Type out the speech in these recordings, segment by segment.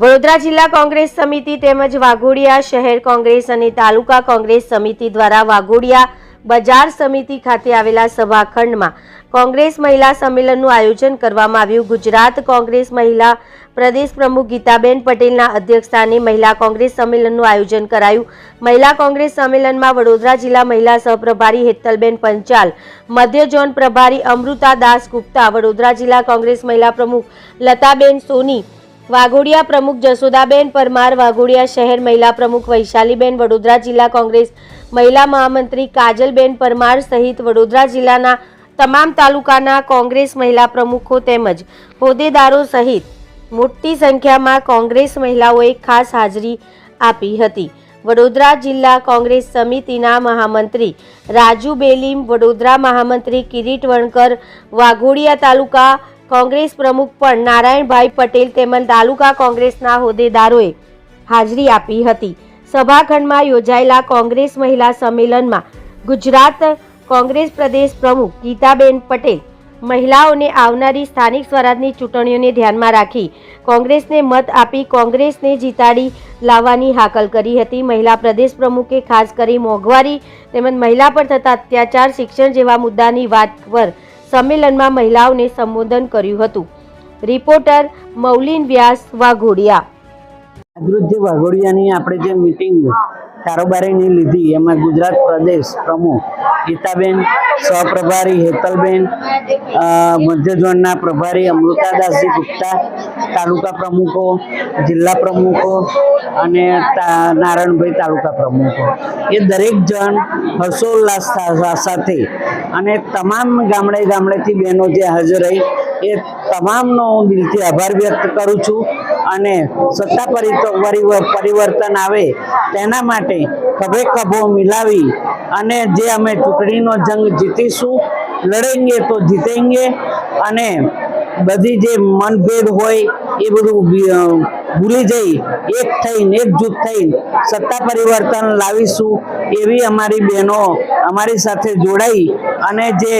વડોદરા જિલ્લા કોંગ્રેસ સમિતિ તેમજ વાઘોડિયા શહેર કોંગ્રેસ અને તાલુકા કોંગ્રેસ સમિતિ દ્વારા વાઘોડિયા બજાર સમિતિ ખાતે આવેલા સભાખંડમાં કોંગ્રેસ મહિલા સંમેલનનું આયોજન કરવામાં આવ્યું. ગુજરાત કોંગ્રેસ મહિલા પ્રદેશ પ્રમુખ ગીતાબેન પટેલના અધ્યક્ષસ્થાને મહિલા કોંગ્રેસ સંમેલનનું આયોજન કરાયું. મહિલા કોંગ્રેસ સંમેલનમાં વડોદરા જિલ્લા મહિલા સહપ્રભારી હેતલબેન પંચાલ, મધ્ય પ્રભારી અમૃતા દાસ ગુપ્તા, વડોદરા જિલ્લા કોંગ્રેસ મહિલા પ્રમુખ લતાબેન સોની વાઘોડિયા પ્રમુખ જસોદાબેન પરમાર, વાઘોડિયા શહેર મહિલા પ્રમુખ વૈશાલીબેન, વડોદરા જિલ્લા કોંગ્રેસ મહિલા મહામંત્રી કાજલબેન પરમાર સહિત વડોદરા જિલ્લાના તમામ તાલુકાના કોંગ્રેસ મહિલા પ્રમુખો તેમજ હોદ્દેદારો સહિત મોટી સંખ્યામાં કોંગ્રેસ મહિલાઓએ ખાસ હાજરી આપી હતી. વડોદરા જિલ્લા કોંગ્રેસ સમિતિના મહામંત્રી રાજુ બેલીમ, વડોદરા મહામંત્રી કિરીટ વણકર, વાઘોડિયા તાલુકા કોંગ્રેસ પ્રમુખ પણ નારાયણભાઈ પટેલ તેમજ તાલુકા કોંગ્રેસના હોદ્દેદારોએ હાજરી આપી હતી. સભાખંડમાં યોજાયેલા કોંગ્રેસ મહિલા સંમેલનમાં ગુજરાત કોંગ્રેસ પ્રદેશ પ્રમુખ ગીતાબેન પટેલ મહિલાઓને આવનારી સ્થાનિક સ્વરાજની ચૂંટણીઓને ધ્યાનમાં રાખી કોંગ્રેસને મત આપી કોંગ્રેસને જીતાડી લાવવાની હાકલ કરી હતી. મહિલા પ્રદેશ પ્રમુખે ખાસ કરી મોંઘવારી તેમજ મહિલા પર થતા અત્યાચાર, શિક્ષણ જેવા મુદ્દાની વાત પર સંમેલનમાં મહિલાઓને સંબોધન કર્યું હતું. રિપોર્ટર મૌલિન વ્યાસ વાઘોડિયા. આજરોજ વાઘોડિયાની આપણે જે મિટિંગ કારોબારીની લીધી. એમાં ગુજરાત પ્રદેશ પ્રમુખ ગીતાબેન, સહપ્રભારી હેતલબેન મધ્યજોનના પ્રભારી અમૃતાદાસજી ગુપ્તા, તાલુકા પ્રમુખો, જિલ્લા પ્રમુખો અને નારાયણભાઈ તાલુકા પ્રમુખો. એ દરેક જણ હર્ષોલ્લાસ સાથે અને તમામ ગામડે ગામડેથી બહેનો જે હાજર રહી એ તમામનો હું દિલથી આભાર વ્યક્ત કરું છું અને સત્તા પરિવર્તન આવે તેના માટે ખભે ખભો મિલાવી અને જે અમે ચૂંટણીનો જંગ જીતીશું, લડેંગે તો જીતેંગે અને બધી જે મનભેદ હોય એ બધું ભૂલી જઈ, એક થઈને એકજૂથ થઈને સત્તા પરિવર્તન લાવીશું એવી અમારી બહેનો અમારી સાથે જોડાઈ અને જે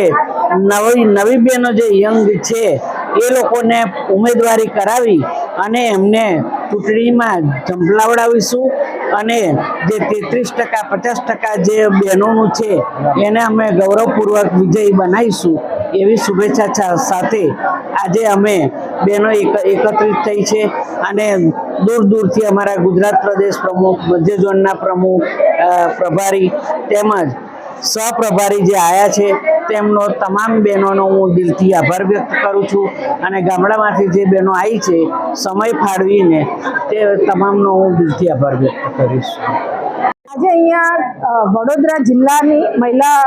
નવી નવી બહેનો જે યંગ છે, એ લોકોને ઉમેદવારી કરાવી અને એમને ચૂંટણીમાં ઝંપલાવડાવીશું અને જે તેત્રીસ ટકા, પચાસ ટકા જે બહેનોનું છે, એને અમે ગૌરવપૂર્વક વિજયી બનાવીશું એવી શુભેચ્છા સાથે આજે અમે બહેનો એક- એકત્રિત થઈ છે અને દૂર દૂરથી અમારા ગુજરાત પ્રદેશ પ્રમુખ મધ્ય ઝોનના પ્રમુખ પ્રભારી તેમજ સહપ્રભારી જે આવ્યા છે, તેમનો તમામ બહેનોનો હું દિલથી આભાર વ્યક્ત કરું છું અને ગામડામાંથી જે બહેનો આવી છે, સમય ફાળવીને તે તમામનો હું દિલથી આભાર વ્યક્ત કરીશ. આજે અહીંયા વડોદરા જિલ્લાની મહિલા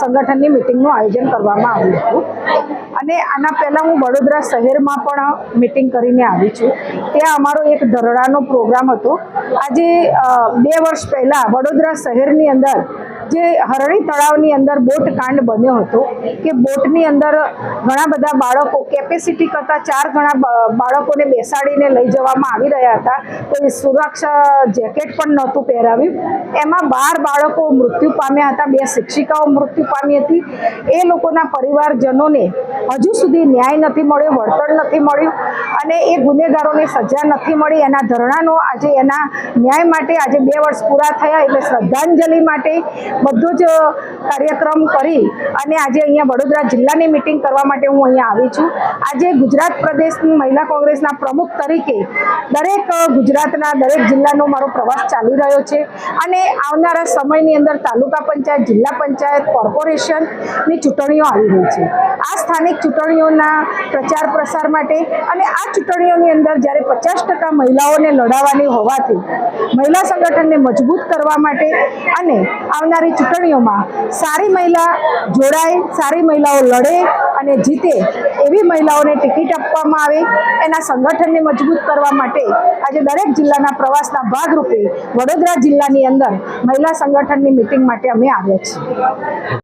સંગઠનની મિટિંગનું આયોજન કરવામાં આવ્યું હતું. અને આના પહેલાં હું વડોદરા શહેરમાં પણ મિટિંગ કરીને આવી છું. ત્યાં અમારો એક ધરડાનો પ્રોગ્રામ હતો. આજે બે વર્ષ પહેલાં વડોદરા શહેરની અંદર જે હરણી તળાવની અંદર બોટ કાંડ બન્યો હતો કે બોટની અંદર ઘણા બધા બાળકો કેપેસિટી કરતાં ચાર ઘણા બાળકોને બેસાડીને લઈ જવામાં આવી રહ્યા હતા. કોઈ સુરક્ષા જેકેટ પણ નહોતું પહેરાવ્યું. એમાં બાર બાળકો મૃત્યુ પામ્યા હતા, બે શિક્ષિકાઓ મૃત્યુ પામી હતી. એ લોકોના પરિવારજનોને હજુ સુધી ન્યાય નથી મળ્યો, વળતર નથી મળ્યું અને એ ગુનેગારોને સજા નથી મળી. એના ધરણાનો આજે એના ન્યાય માટે આજે બે વર્ષ પૂરા થયા. એટલે શ્રદ્ધાંજલિ માટે બધો જ કાર્યક્રમ કરી અને આજે અહીંયા વડોદરા જિલ્લાની મિટિંગ કરવા માટે હું અહીંયા આવી છું. આજે ગુજરાત પ્રદેશની મહિલા કોંગ્રેસના પ્રમુખ તરીકે દરેક ગુજરાતના દરેક જિલ્લાનો મારો પ્રવાસ ચાલી રહ્યો છે અને આવનારા સમયની અંદર તાલુકા પંચાયત, જિલ્લા પંચાયત કોર્પોરેશનની ચૂંટણીઓ આવી રહી છે. આ સ્થાનિક ચૂંટણીઓના પ્રચાર પ્રસાર માટે અને આ ચૂંટણીઓની અંદર જ્યારે પચાસ ટકા મહિલાઓને લડાવવાની હોવાથી મહિલા સંગઠનને મજબૂત કરવા માટે અને આવનારી ચૂંટણીઓમાં સારી મહિલા જોડાય, સારી મહિલાઓ લડે અને જીતે એવી મહિલાઓને ટિકિટ આપવામાં આવે, એના સંગઠનને મજબૂત કરવા માટે આજે દરેક જિલ્લાના પ્રવાસના ભાગરૂપે વડોદરા જિલ્લાની અંદર મહિલા સંગઠનની મિટિંગ માટે અમે આવ્યા છીએ.